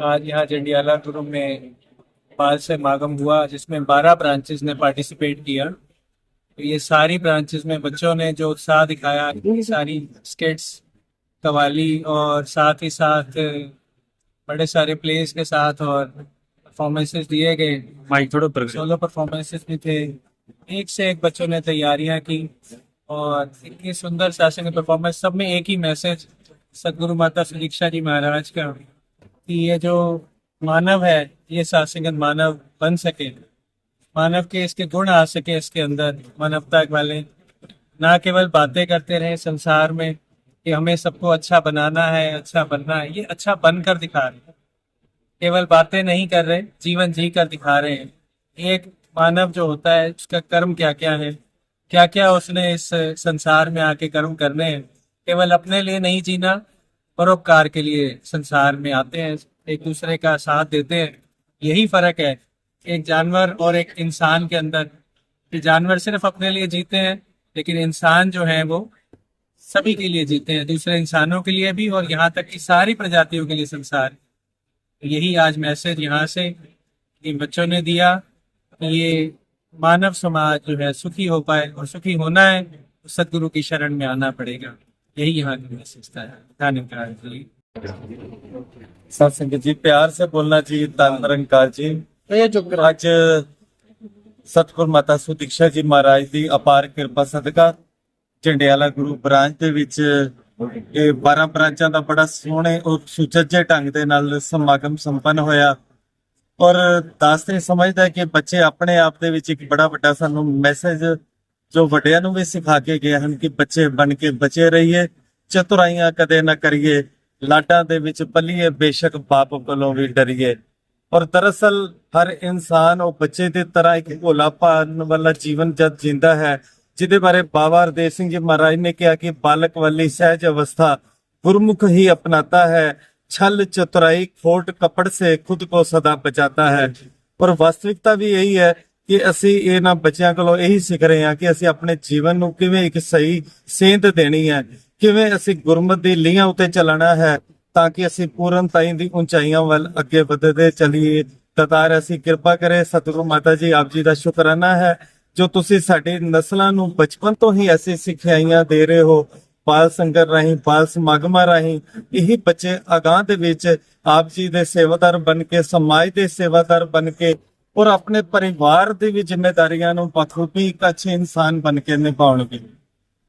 आज यहाँ जंडियाला गुरु में बाल समागम हुआ जिसमें 12 ब्रांचेस ने पार्टिसिपेट किया। तो ये सारी ब्रांचेस में बच्चों ने जो उत्साह दिखाया सारी स्केट्स कवाली और साथ ही साथ बड़े सारे प्लेस के साथ और परफॉर्मेंसेस दिए गए। माइक थोड़ा सोलो परफॉर्मेंसेस भी थे। एक से एक बच्चों ने तैयारियाँ की और इतनी सुंदर शासन परफॉर्मेंस सब में एक ही मैसेज सदगुरु माता सुदीक्षा जी महाराज का। कि ये जो मानव है, ये शासंगत मानव बन सके। मानव के इसके गुण आ सके इसके अंदर, मानवता वाले। ना केवल बातें करते रहे संसार में कि हमें सबको अच्छा बनाना है अच्छा बनना है, ये अच्छा बनकर दिखा रहे केवल बातें नहीं कर रहे, जीवन जी कर दिखा रहे हैं। एक मानव जो होता है, उसका कर्म क्या क्या है? क्या क्या उसने इस संसार में आके कर्म करने हैं? केवल अपने लिए नहीं जीना परोपकार के लिए संसार में आते हैं, एक दूसरे का साथ देते हैं। यही फ़र्क है एक जानवर और एक इंसान के अंदर। कि जानवर सिर्फ़ अपने लिए जीते हैं, लेकिन इंसान जो है वो सभी के लिए जीते हैं, दूसरे इंसानों के लिए भी और यहाँ तक कि सारी प्रजातियों के लिए संसार। यही आज मैसेज यहाँ से इन बच्चों ने दिया ये मानव समाज जो है सुखी हो पाए और सुखी होना है तो सदगुरु की शरण में आना पड़ेगा। यही यहाँ की मैसेज था धन्यवाद जी ਸਤ ਸੰਗਤ ਜੀ ਪਿਆਰ ਸੇ ਬੋਲਣਾ ਜੀ ਧੰਨ ਨਿਰੰਕਾਰ ਜੀ ਅੱਜ ਸਤਿਗੁਰ ਮਾਤਾ ਸੁਦੀਕਸ਼ਾ ਜੀ ਮਹਾਰਾਜ ਦੀ ਅਪਾਰ ਕਿਰਪਾ ਸਦਕਾ ਝੰਡਿਆਲਾ ਗੁਰੂ ਬ੍ਰਾਂਚ ਦੇ ਵਿੱਚ ਇਹ 12 ਬ੍ਰਾਂਚਾਂ ਦਾ ਬੜਾ ਸੋਹਣੇ ਔਰ ਸੁਚੱਜੇ ਢੰਗ ਦੇ ਨਾਲ ਸਮਾਗਮ ਸੰਪੰਨ ਹੋਇਆ ਔਰ ਦਾਸ ਤੇ ਸਮਝਦਾ ਹੈ ਕਿ ਬੱਚੇ ਆਪਣੇ ਆਪ ਦੇ ਵਿੱਚ ਇੱਕ ਬੜਾ ਵੱਡਾ ਸਾਨੂੰ ਮੈਸੇਜ ਜੋ ਵੱਡਿਆਂ ਨੂੰ ਵੀ ਸਿਖਾ ਕੇ ਗਏ ਹਨ ਕਿ ਬੱਚੇ ਬਣ ਕੇ ਬਚੇ ਰਹੀਏ, ਚਤੁਰਾਈਆਂ ਕਦੇ ਨਾ ਕਰੀਏ, ਲਾਡਾਂ ਦੇ ਵਿੱਚ ਪੱਲੀਏ ਬੇਸ਼ੱਕ ਬਾਪ ਕੋਲੋਂ ਵੀ ਡਰੀਏ। ਔਰ ਦਰਅਸਲ ਹਰ ਇਨਸਾਨ ਉਹ ਬੱਚੇ ਦੀ ਤਰ੍ਹਾਂ ਇੱਕ ਭੋਲਾ ਭਾਨ ਵਾਲਾ ਜੀਵਨ ਜਦ ਜਿੰਦਾ ਹੈ, ਜਿਹਦੇ ਬਾਰੇ ਬਾਬਾ ਹਰਦੇਵ ਸਿੰਘ ਜੀ ਮਹਾਰਾਜ ਨੇ ਕਿਹਾ ਕਿ ਬਾਲਕ ਵਾਲੀ ਸਹਿਜ ਅਵਸਥਾ ਗੁਰਮੁਖ ਹੀ ਅਪਣਾਤਾ ਹੈ, ਛਲ ਚਤੁਰਾਈ ਖੋਟ ਕਪੜ ਸੇ ਖੁਦ ਕੋ ਸਦਾ ਬਚਾਤਾ ਹੈ। ਪਰ ਵਾਸਤਵਿਕਤਾ ਵੀ ਇਹੀ ਹੈ ਕਿ ਅਸੀਂ ਇਹਨਾਂ ਬੱਚਿਆਂ ਕੋਲੋਂ ਇਹੀ ਸਿੱਖ ਰਹੇ ਹਾਂ ਕਿ ਅਸੀਂ ਆਪਣੇ ਜੀਵਨ ਨੂੰ ਕਿਵੇਂ ਇੱਕ ਸਹੀ ਸੇਧ ਦੇਣੀ ਹੈ, ਕਿਵੇਂ ਅਸੀਂ ਗੁਰਮਤ ਦੀ ਲੀਹਾਂ ਉੱਤੇ ਚੱਲਣਾ ਹੈ ਤਾਂ ਕਿ ਅਸੀਂ ਪੂਰਨਤਾਈ ਦੀ ਉਚਾਈਆਂ ਵੱਲ ਅੱਗੇ ਵਧਦੇ ਚੱਲੀਏ। ਤਤਾਰ ਅਸੀਂ ਕਿਰਪਾ ਕਰੇ, ਸਤਿਗੁਰੂ ਮਾਤਾ ਜੀ, ਆਪ ਜੀ ਦਾ ਸ਼ੁਕਰਾਨਾ ਹੈ। ਜੋ ਤੁਸੀਂ ਸਾਡੀ ਨਸਲਾਂ ਨੂੰ ਬਚਪਨ ਤੋਂ ਹੀ ਐਸੀ ਸਿੱਖਿਆਈਆਂ ਦੇ ਰਹੇ ਹੋ, ਬਾਲ ਸੰਗਤ ਰਾਹੀਂ, ਬਾਲ ਸਮਾਗਮਾਂ ਰਾਹੀਂ, ਇਹੀ ਬੱਚੇ ਅਗਾਹ ਦੇ ਵਿੱਚ ਆਪ ਜੀ ਦੇ ਸੇਵਾਦਾਰ ਬਣ ਕੇ, ਸਮਾਜ ਦੇ ਸੇਵਾਦਾਰ ਬਣ ਕੇ ਔਰ ਆਪਣੇ ਪਰਿਵਾਰ ਦੀ ਵੀ ਜ਼ਿੰਮੇਵਾਰੀਆਂ ਨੂੰ ਬਖੂਬੀ ਇੱਕ ਅੱਛੇ ਇਨਸਾਨ ਬਣ ਕੇ ਨਿਭਾਉਣਗੇ।